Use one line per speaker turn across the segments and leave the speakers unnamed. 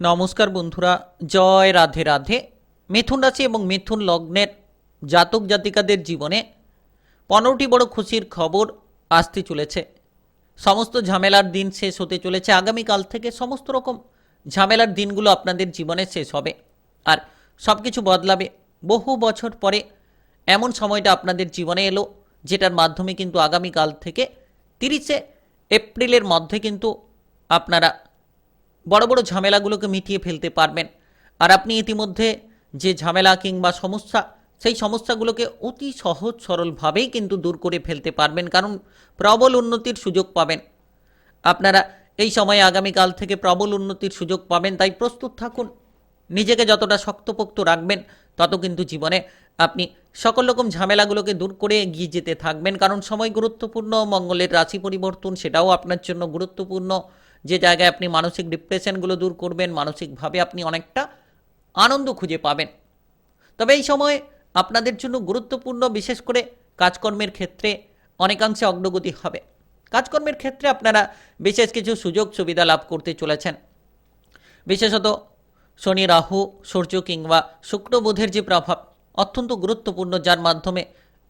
নমস্কার বন্ধুরা, জয় রাধে রাধে। মিথুন রাশি এবং মিথুন লগ্নের জাতক জাতিকাদের জীবনে পনেরোটি বড় খুশির খবর আসতে চলেছে। সমস্ত ঝামেলার দিন শেষ হতে চলেছে। আগামীকাল থেকে সমস্ত রকম ঝামেলার দিনগুলো আপনাদের জীবনে শেষ হবে আর সব কিছু বদলাবে। বহু বছর পরে এমন সময়টা আপনাদের জীবনে এলো, যেটার মাধ্যমে কিন্তু আগামীকাল থেকে তিরিশে এপ্রিলের মধ্যে কিন্তু আপনারা বড় বড় ঝামেলাগুলোকে মিটিয়ে ফেলতে পারবেন। আর আপনি ইতিমধ্যে যে ঝামেলা কিংবা সমস্যা, সেই সমস্যাগুলোকে অতি সহজ সরলভাবেই কিন্তু দূর করে ফেলতে পারবেন, কারণ প্রবল উন্নতির সুযোগ পাবেন। আপনারা এই সময়ে আগামীকাল থেকে প্রবল উন্নতির সুযোগ পাবেন, তাই প্রস্তুত থাকুন। নিজেকে যতটা শক্তপোক্ত রাখবেন, তত কিন্তু জীবনে আপনি সকল রকম ঝামেলাগুলোকে দূর করে এগিয়ে যেতে থাকবেন, কারণ সময় গুরুত্বপূর্ণ, মঙ্গলের রাশি পরিবর্তন সেটাও আপনার জন্য গুরুত্বপূর্ণ। যে জায়গায় আপনি মানসিক ডিপ্রেশনগুলো দূর করবেন, মানসিকভাবে আপনি অনেকটা আনন্দ খুঁজে পাবেন। তবে এই সময় আপনাদের জন্য গুরুত্বপূর্ণ, বিশেষ করে কাজকর্মের ক্ষেত্রে অনেকাংশে অগ্রগতি হবে। কাজকর্মের ক্ষেত্রে আপনারা বিশেষ কিছু সুযোগ সুবিধা লাভ করতে চলেছেন। বিশেষত শনি, রাহু, সূর্য কিংবা শুক্র বুধের যে প্রভাব, অত্যন্ত গুরুত্বপূর্ণ, যার মাধ্যমে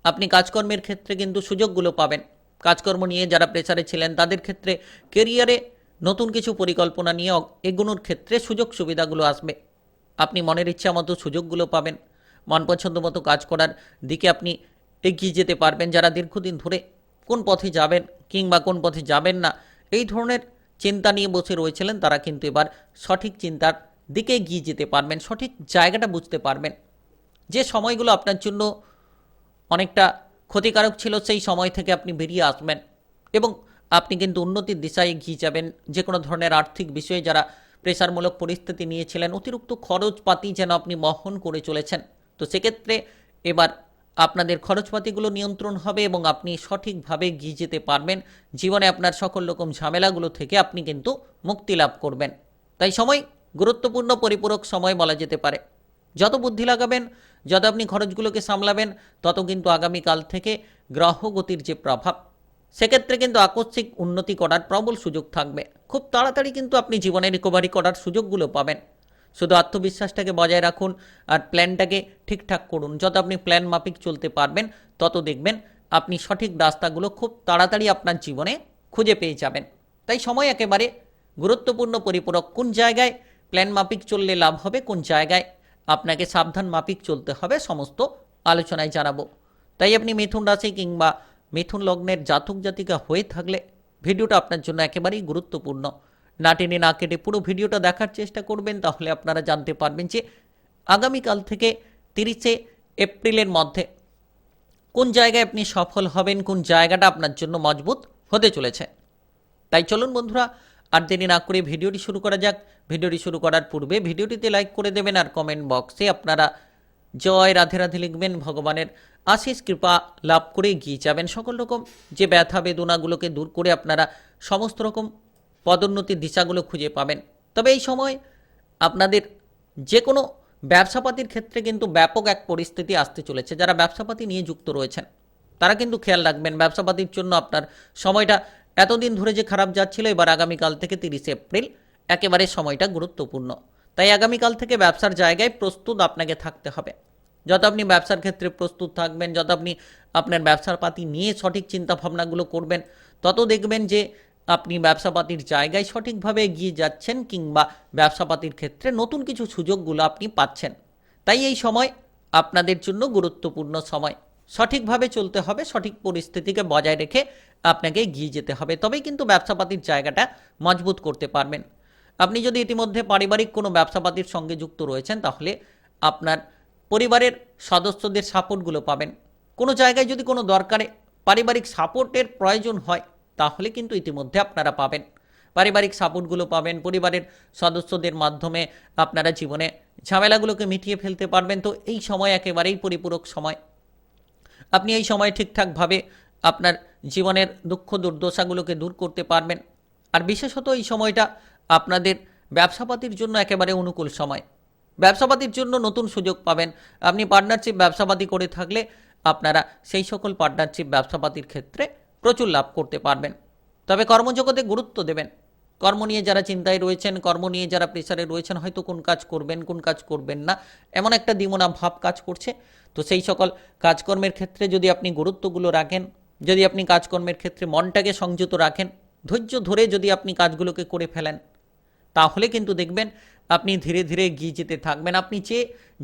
আপনি কাজকর্মের ক্ষেত্রে কিন্তু সুযোগগুলো পাবেন। কাজকর্ম নিয়ে যারা প্রেসারে ছিলেন, তাদের ক্ষেত্রে কেরিয়ারে নতুন কিছু পরিকল্পনা নিয়ে এগোনোর ক্ষেত্রে সুযোগ সুবিধাগুলো আসবে। আপনি মনের ইচ্ছা মতো সুযোগগুলো পাবেন। মন পছন্দ মতো কাজ করার দিকে আপনি এগিয়ে যেতে পারবেন। যারা দীর্ঘদিন ধরে কোন পথে যাবেন কিংবা কোন পথে যাবেন না, এই ধরনের চিন্তা নিয়ে বসে রয়েছিলেন, তারা কিন্তু এবার সঠিক চিন্তার দিকে এগিয়ে যেতে পারবেন, সঠিক জায়গাটা বুঝতে পারবেন। যে সময়গুলো আপনার জন্য অনেকটা ক্ষতিকারক ছিল, সেই সময় থেকে আপনি বেরিয়ে আসবেন। এবং আপনি কিন্তু উন্নতির দিশায় এগিয়ে যাবেন। যে কোনো ধরনের আর্থিক বিষয়ে যারা প্রেশারমূলক পরিস্থিতি নিয়েছিলেন, অতিরিক্ত খরচপাতি যেন আপনি বহন করে চলেছেন। তো সেক্ষেত্রে এবার আপনাদের খরচপাতিগুলো নিয়ন্ত্রণ হবে এবং আপনি সঠিকভাবে এগিয়ে যেতে পারবেন। জীবনে আপনার সকল রকম ঝামেলাগুলো থেকে আপনি কিন্তু মুক্তি লাভ করবেন। তাই সময় গুরুত্বপূর্ণ, পরিপূরক সময় বলা যেতে পারে। যত বুদ্ধি লাগাবেন, যত আপনি খরচগুলোকে সামলাবেন, তত কিন্তু আগামীকাল থেকে গ্রহগতির যে প্রভাব সেক্ষেত্রে কিন্তু আকস্মিক উন্নতি করার প্রবল সুযোগ থাকবে। খুব তাড়াতাড়ি কিন্তু আপনি জীবনে রিকভারি করার সুযোগগুলো পাবেন। শুধু আত্মবিশ্বাসটাকে বজায় রাখুন আর প্ল্যানটাকে ঠিকঠাক করুন। যত আপনি প্ল্যান মাফিক চলতে পারবেন, তত দেখবেন আপনি সঠিক রাস্তাগুলো খুব তাড়াতাড়ি আপনার জীবনে খুঁজে পেয়ে যাবেন। তাই সময় একেবারে গুরুত্বপূর্ণ পরিপূরক। কোন জায়গায় প্ল্যান মাফিক চললে লাভ হবে, কোন জায়গায় আপনাকে সাবধান মাফিক চলতে হবে, সমস্ত আলোচনায় জানাব। তাই আপনি মিথুন রাশি কিংবা মিথুন লগ্নের জাতক জাতিকা হয়ে থাকলে ভিডিওটা আপনার জন্য একেবারেই গুরুত্বপূর্ণ। না টেনে না কেটে পুরো ভিডিওটা দেখার চেষ্টা করবেন, তাহলে আপনারা জানতে পারবেন যে আগামীকাল থেকে তিরিশে এপ্রিলের মধ্যে কোন জায়গায় আপনি সফল হবেন, কোন জায়গাটা আপনার জন্য মজবুত হতে চলেছে। তাই চলুন বন্ধুরা, আর দেরি না করে ভিডিওটি শুরু করা যাক। ভিডিওটি শুরু করার পূর্বে ভিডিওটিতে লাইক করে দেবেন আর কমেন্ট বক্সে আপনারা জয় রাধে রাধে লিখবেন, ভগবানের আশিস, কৃপা লাভ করে এগিয়ে যাবেন। সকল রকম যে ব্যথা বেদনাগুলোকে দূর করে আপনারা সমস্ত রকম পদোন্নতির দিশাগুলো খুঁজে পাবেন। তবে এই সময় আপনাদের যে কোনো ব্যবসাপাতির ক্ষেত্রে কিন্তু ব্যাপক এক পরিস্থিতি আসতে চলেছে। যারা ব্যবসাপাতি নিয়ে যুক্ত রয়েছেন, তারা কিন্তু খেয়াল রাখবেন, ব্যবসাপাতির জন্য আপনার সময়টা এতদিন ধরে যে খারাপ যাচ্ছিল, এবার আগামীকাল থেকে তিরিশে এপ্রিল একেবারে সময়টা গুরুত্বপূর্ণ। তাই আগামীকাল থেকে ব্যবসার জায়গায় প্রস্তুত আপনাকে থাকতে হবে। যত আপনি ব্যবসার ক্ষেত্রে প্রস্তুত থাকবেন, যত আপনি আপনার ব্যবসার পাতি নিয়ে সঠিক চিন্তা ভাবনাগুলো করবেন, তত দেখবেন যে আপনি ব্যবসাপাতির জায়গায় সঠিকভাবে এগিয়ে যাচ্ছেন কিংবা ব্যবসাপাতির ক্ষেত্রে নতুন কিছু সুযোগগুলো আপনি পাচ্ছেন। তাই এই সময় আপনাদের জন্য গুরুত্বপূর্ণ সময়। সঠিকভাবে চলতে হবে, সঠিক পরিস্থিতিকে বজায় রেখে আপনাকে এগিয়ে যেতে হবে। তবেই কিন্তু ব্যবসাপাতির জায়গাটা মজবুত করতে পারবেন। আপনি যদি ইতিমধ্যে পারিবারিক কোনো ব্যবসাপাতির সঙ্গে যুক্ত রয়েছেন, তাহলে আপনার পরিবারের সদস্যদের সাপোর্টগুলো পাবেন। কোনো জায়গায় যদি কোনো দরকারে পারিবারিক সাপোর্টের প্রয়োজন হয়, তাহলে কিন্তু ইতিমধ্যে আপনারা পাবেন। পারিবারিক সাপোর্টগুলো পাবেন, পরিবারের সদস্যদের মাধ্যমে আপনারা জীবনে ঝামেলাগুলোকে মিটিয়ে ফেলতে পারবেন। তো এই সময় একেবারেই পরিপূরক সময়। আপনি এই সময় ঠিকঠাকভাবে আপনার জীবনের দুঃখ দুর্দশাগুলোকে দূর করতে পারবেন। আর বিশেষত এই সময়টা আপনাদের ব্যবসাপাতির জন্য একেবারে অনুকূল সময়। ব্যবসাপাতির জন্য নতুন সুযোগ পাবেন। আপনি পার্টনারশিপ ব্যবসাপাতি করে থাকলে আপনারা সেই সকল পার্টনারশিপ ব্যবসাপাতির ক্ষেত্রে প্রচুর লাভ করতে পারবেন। তবে কর্মজগতে গুরুত্ব দেবেন। কর্ম নিয়ে যারা চিন্তায় রয়েছেন, কর্ম নিয়ে যারা প্রেশারে রয়েছেন, হয়তো কোন কাজ করবেন, কোন কাজ করবেন না, এমন একটা দিমনা ভাব কাজ করছে। তো সেই সকল কাজকর্মের ক্ষেত্রে যদি আপনি গুরুত্বগুলো রাখেন, যদি আপনি কাজকর্মের ক্ষেত্রে মনটাকে সংযত রাখেন, ধৈর্য ধরে যদি আপনি কাজগুলোকে করে ফেলেন, তাহলে কিন্তু দেখবেন আপনি ধীরে ধীরে এগিয়ে যেতে থাকবেন। আপনি যে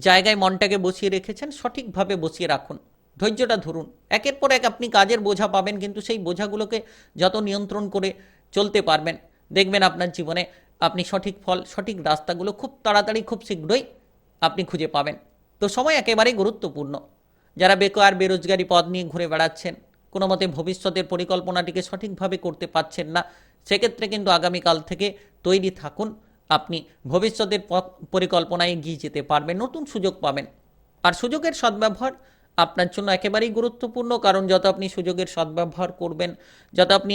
জায়গায় মনটাকে বসিয়ে রেখেছেন, সঠিকভাবে বসিয়ে রাখুন। ধৈর্যটা ধরুন। একের পর এক আপনি কাজের বোঝা পাবেন, কিন্তু সেই বোঝাগুলোকে যত নিয়ন্ত্রণ করে চলতে পারবেন, দেখবেন আপনার জীবনে আপনি সঠিক ফল, সঠিক রাস্তাগুলো খুব তাড়াতাড়ি, খুব শীঘ্রই আপনি খুঁজে পাবেন। তো সময় একেবারেই গুরুত্বপূর্ণ। যারা বেকার, বেরোজগারি পদ নিয়ে ঘুরে বেড়াচ্ছেন, কোনো মতে ভবিষ্যতের পরিকল্পনাটিকে সঠিকভাবে করতে পারছেন না, সেক্ষেত্রে কিন্তু আগামীকাল থেকে তৈরি থাকুন। আপনি ভবিষ্যতের পরিকল্পনায় এগিয়ে যেতে পারবেন, নতুন সুযোগ পাবেন। আর সুযোগের সদ্ব্যবহার আপনার জন্য একেবারেই গুরুত্বপূর্ণ, কারণ যত আপনি সুযোগের সদ্ব্যবহার করবেন, যত আপনি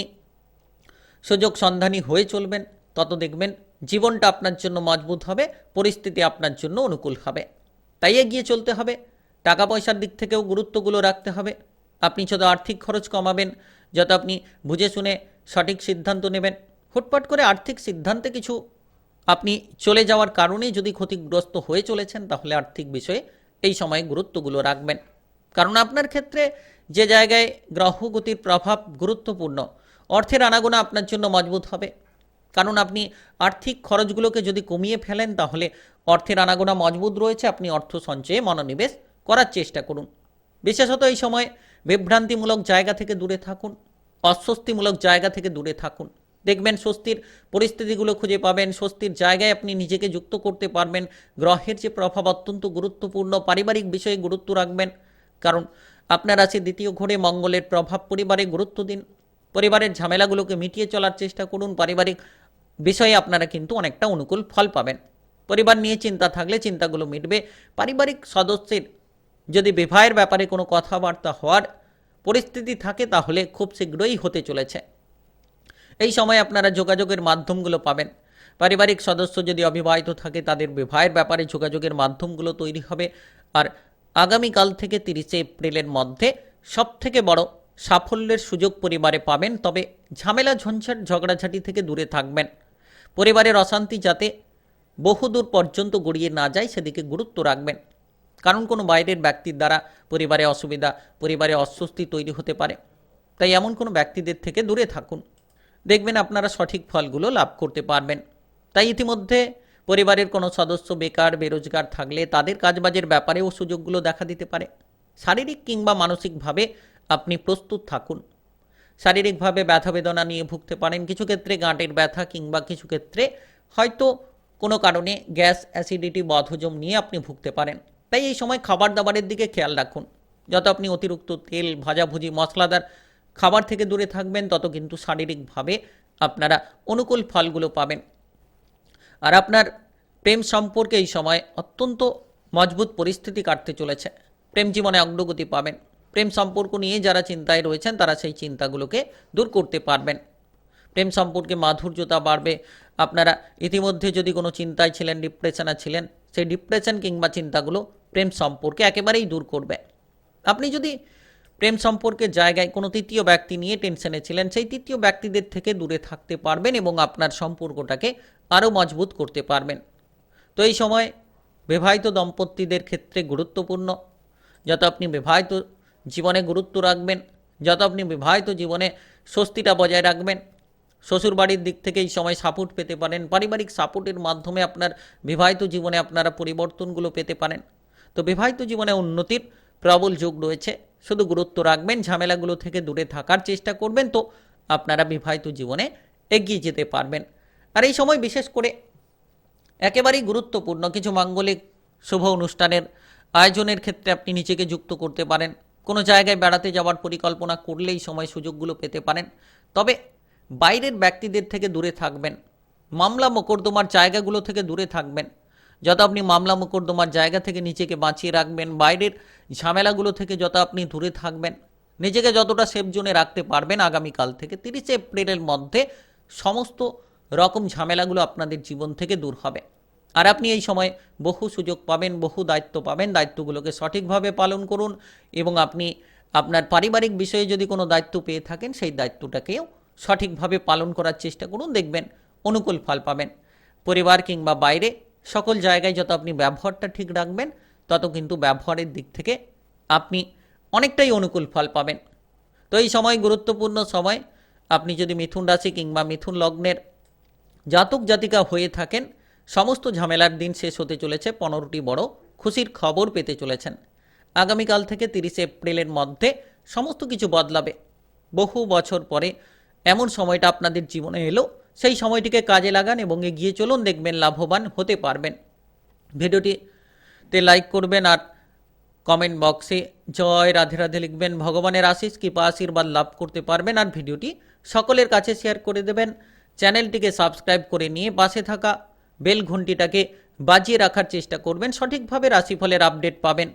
সুযোগ সন্ধানী হয়ে চলবেন, তত দেখবেন জীবনটা আপনার জন্য মজবুত হবে, পরিস্থিতি আপনার জন্য অনুকূল হবে। তাই এগিয়ে চলতে হবে টাকা পয়সার দিক থেকেও গুরুত্বগুলো রাখতে হবে। আপনি যত আর্থিক খরচ কমাবেন, যত আপনি বুঝে শুনে সঠিক সিদ্ধান্ত নেবেন, হুটপাট করে আর্থিক সিদ্ধান্তে কিছু আপনি চলে যাওয়ার কারণে যদি ক্ষতিগ্রস্ত হয়ে চলেছেন, তাহলে আর্থিক বিষয়ে এই সময়ে গুরুত্বগুলো রাখবেন। কারণ আপনার ক্ষেত্রে যে জায়গায় গ্রহগতির প্রভাব গুরুত্বপূর্ণ, অর্থের আনাগোনা আপনার জন্য মজবুত হবে। কারণ আপনি আর্থিক খরচগুলোকে যদি কমিয়ে ফেলেন, তাহলে অর্থের আনাগোনা মজবুত রয়েছে, আপনি অর্থ সঞ্চয়ে মনোনিবেশ করার চেষ্টা করুন। বিশেষত এই সময় বিভ্রান্তিমূলক জায়গা থেকে দূরে থাকুন, অস্বস্তিমূলক জায়গা থেকে দূরে থাকুন। দেখবেন স্বস্তির পরিস্থিতিগুলো খুঁজে পাবেন, স্বস্তির জায়গায় আপনি নিজেকে যুক্ত করতে পারবেন, গ্রহের যে প্রভাব অত্যন্ত গুরুত্বপূর্ণ, পারিবারিক বিষয়ে গুরুত্ব রাখবেন। কারণ আপনার আছে দ্বিতীয় ঘরে মঙ্গলের প্রভাব, পরিবারে গুরুত্ব দিন, পরিবারের ঝামেলাগুলোকে মিটিয়ে চলার চেষ্টা করুন, পারিবারিক বিষয়ে আপনারা কিন্তু অনেকটা অনুকূল ফল পাবেন। পরিবার নিয়ে চিন্তা থাকলে চিন্তাগুলো মিটবে। পারিবারিক সদস্যের যদি বিবাহের ব্যাপারে কোনো কথাবার্তা হওয়ার পরিস্থিতি থাকে, তাহলে খুব শীঘ্রই হতে চলেছে। এই সময় আপনারা যোগাযোগের মাধ্যমগুলো পাবেন। পারিবারিক সদস্য যদি অবিবাহিত থাকে, তাদের বিবাহের ব্যাপারে যোগাযোগের মাধ্যমগুলো তৈরি হবে। আর আগামীকাল থেকে তিরিশে এপ্রিলের মধ্যে সবথেকে বড় সাফল্যের সুযোগ পরিবারে পাবেন, তবে ঝামেলা, ঝঞ্ঝাট, ঝগড়াঝাটি থেকে দূরে থাকবেন। পরিবারের অশান্তি যাতে বহুদূর পর্যন্ত গড়িয়ে না যায়, সেদিকে গুরুত্ব রাখবেন। কারণ কোনো বাইরের ব্যক্তির দ্বারা পরিবারে অসুবিধা, পরিবারে অস্বস্তি তৈরি হতে পারে। তাই এমন কোনো ব্যক্তিদের থেকে দূরে থাকুন। দেখবেন আপনারা সঠিক ফলগুলো লাভ করতে পারবেন। তাই ইতিমধ্যে পরিবারের কোনো সদস্য বেকার, বেরোজগার থাকলে তাদের কাজবাজের ব্যাপারেও সুযোগগুলো দেখা দিতে পারে। শারীরিক কিংবা মানসিকভাবে আপনি প্রস্তুত থাকুন। শারীরিকভাবে ব্যথা বেদনা নিয়ে ভুগতে পারেন। কিছু ক্ষেত্রে গাঁটের ব্যথা কিংবা কিছু ক্ষেত্রে হয়তো কোনো কারণে গ্যাস, অ্যাসিডিটি, বদহজম নিয়ে আপনি ভুগতে পারেন। তাই এই সময় খাবার দাবারের দিকে খেয়াল রাখুন। যত আপনি অতিরিক্ত তেল, ভাজাভুজি, মশলাদার খাবার থেকে দূরে থাকবেন, তত কিন্তু শারীরিকভাবে আপনারা অনুকূল ফলগুলো পাবেন। আর আপনার প্রেম সম্পর্কে এই সময় অত্যন্ত মজবুত পরিস্থিতি কাটতে চলেছে। প্রেম জীবনে অগ্রগতি পাবেন। প্রেম সম্পর্ক নিয়ে যারা চিন্তায় রয়েছেন, তারা সেই চিন্তাগুলোকে দূর করতে পারবেন। প্রেম সম্পর্কে মাধুর্যতা বাড়বে। আপনারা ইতিমধ্যে যদি কোনো চিন্তায় ছিলেন, ডিপ্রেশনে ছিলেন, সেই ডিপ্রেশন কিংবা চিন্তাগুলো প্রেম সম্পর্কে একেবারেই দূর করবে। আপনি যদি প্রেম সম্পর্কের জায়গায় কোনো তৃতীয় ব্যক্তি নিয়ে টেনশনে ছিলেন, সেই তৃতীয় ব্যক্তিদের থেকে দূরে থাকতে পারবেন এবং আপনার সম্পর্কটাকে আরও মজবুত করতে পারবেন। তো এই সময় বিবাহিত দম্পতিদের ক্ষেত্রে গুরুত্বপূর্ণ, যত আপনি বিবাহিত জীবনে গুরুত্ব রাখবেন, যত আপনি বিবাহিত জীবনে স্বস্তিটা বজায় রাখবেন, শ্বশুরবাড়ির দিক থেকে এই সময় সাপোর্ট পেতে পারেন, পারিবারিক সাপোর্টের মাধ্যমে আপনার বিবাহিত জীবনে আপনারা পরিবর্তনগুলো পেতে পারেন। তো বিবাহিত জীবনে উন্নতির প্রবল যোগ রয়েছে। শুধু গুরুত্ব রাখবেন, ঝামেলাগুলো থেকে দূরে থাকার চেষ্টা করবেন তো আপনারা বিবাহিত জীবনে এগিয়ে যেতে পারবেন। আর এই সময় বিশেষ করে একেবারেই গুরুত্বপূর্ণ কিছু মাঙ্গলিক শুভ অনুষ্ঠানের আয়োজনের ক্ষেত্রে আপনি নিজেকে যুক্ত করতে পারেন। কোনো জায়গায় বেড়াতে যাওয়ার পরিকল্পনা করলেই সময় সুযোগগুলো পেতে পারেন। তবে বাইরের ব্যক্তিদের থেকে দূরে থাকবেন। মামলা মোকদ্দমার জায়গাগুলো থেকে দূরে থাকবেন। যত আপনি মামলা মোকদ্দমার জায়গা থেকে নিজেকে বাঁচিয়ে রাখবেন, বাইরের ঝামেলাগুলো থেকে যত আপনি দূরে থাকবেন, নিজেকে যতটা সেফ জোনে রাখতে পারবেন আগামীকাল থেকে, তিরিশে এপ্রিলের মধ্যে সমস্ত রকম ঝামেলাগুলো আপনাদের জীবন থেকে দূর হবে। আর আপনি এই সময় বহু সুযোগ পাবেন, বহু দায়িত্ব পাবেন, দায়িত্বগুলোকে সঠিকভাবে পালন করুন এবং আপনি আপনার পারিবারিক বিষয়ে যদি কোনো দায়িত্ব পেয়ে থাকেন, সেই দায়িত্বটাকেও সঠিকভাবে পালন করার চেষ্টা করুন, দেখবেন অনুকূল ফল পাবেন। পরিবার কিংবা বাইরে সকল জায়গায় যত আপনি ব্যবহারটা ঠিক রাখবেন, তত কিন্তু ব্যবহারের দিক থেকে আপনি অনেকটাই অনুকূল ফল পাবেন। তো এই সময় গুরুত্বপূর্ণ সময়, আপনি যদি মিথুন রাশি কিংবা মিথুন লগ্নের জাতক জাতিকা হয়ে থাকেন, সমস্ত ঝামেলার দিন শেষ হতে চলেছে, পনেরোটি বড় খুশির খবর পেতে চলেছেন। আগামীকাল থেকে তিরিশে এপ্রিলের মধ্যে সমস্ত কিছু বদলাবে। বহু বছর পরে এমন সময়টা আপনাদের জীবনে এলো সেই সময়টিকে কাজে লাগান এবং এগিয়ে চলুন, দেখবেন লাভবান হতে পারবেন। ভিডিওটিতে লাইক করবেন আর কমেন্ট বক্সে জয় রাধে রাধে লিখবেন। ভগবানের আশিস কৃপা, আশীর্বাদ লাভ করতে পারবেন আর ভিডিওটি সকলের কাছে শেয়ার করে দেবেন। চ্যানেলটিকে সাবস্ক্রাইব করে নিয়ে পাশে থাকা বেল ঘন্টিটাকে বাজিয়ে রাখার চেষ্টা করবেন। সঠিকভাবে রাশিফলের আপডেট পাবেন।